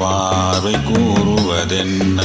பார்வை கூறுவதென்ன?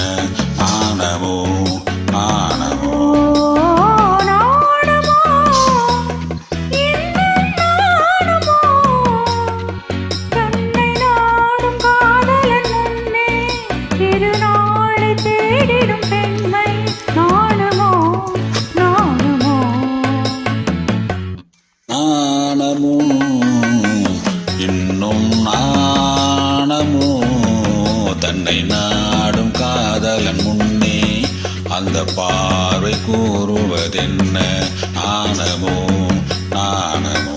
அந்த பார்வை கூறுவதென்ன? ஆனமோ நாணமோ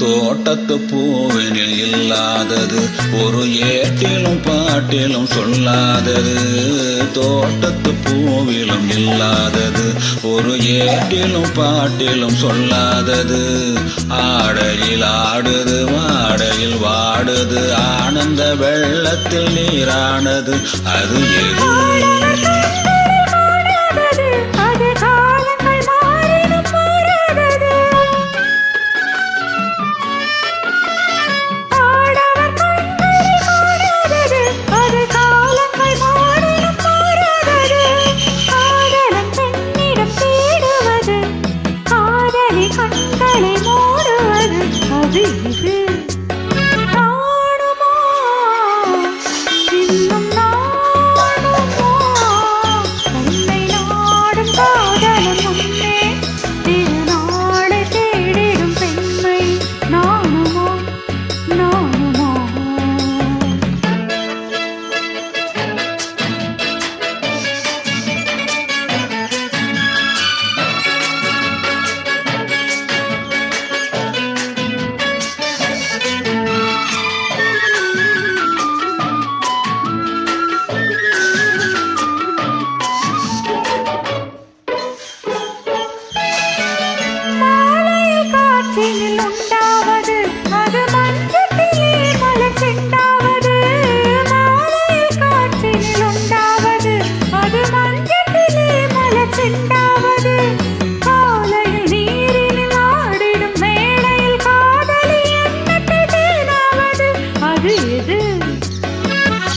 தோட்டத்து பூவினில் இல்லாதது ஒரு ஏட்டிலும் பாட்டிலும் சொல்லாதது. தோட்டத்து பூவிலும் இல்லாதது ஒரு ஏட்டிலும் பாட்டிலும் சொல்லாதது. ஆடையில் ஆடுது வாடையில் வாடுது ஆனந்த வெள்ளத்தில் நீரானது அது எது?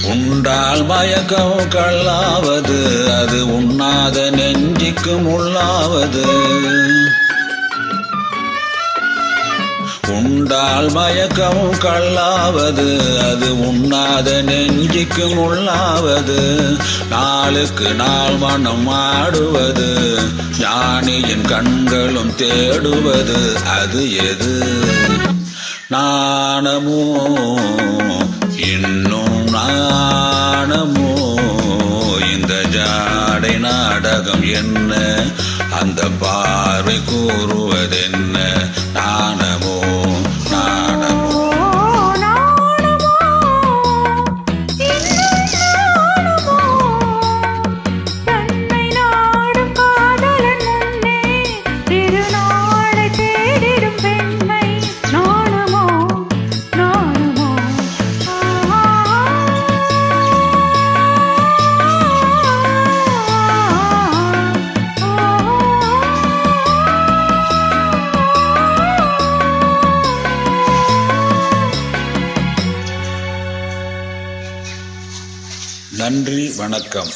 உண்டால் மயக்கம் கள்ளாவது அது உண்ணாத நெஞ்சிக்கும் உள்ளாவது. உண்டால் மயக்கம் கள்ளாவது அது உண்ணாத நெஞ்சிக்கும் உள்ளாவது. நாளுக்கு நாள் மனம் ஆடுவது ஞானியின் கண்களும் தேடுவது அது எது? நாணமோ இன்னும் அந்த பார்வை கூறுவதென்ன? நாணமோ நன்றி வணக்கம்.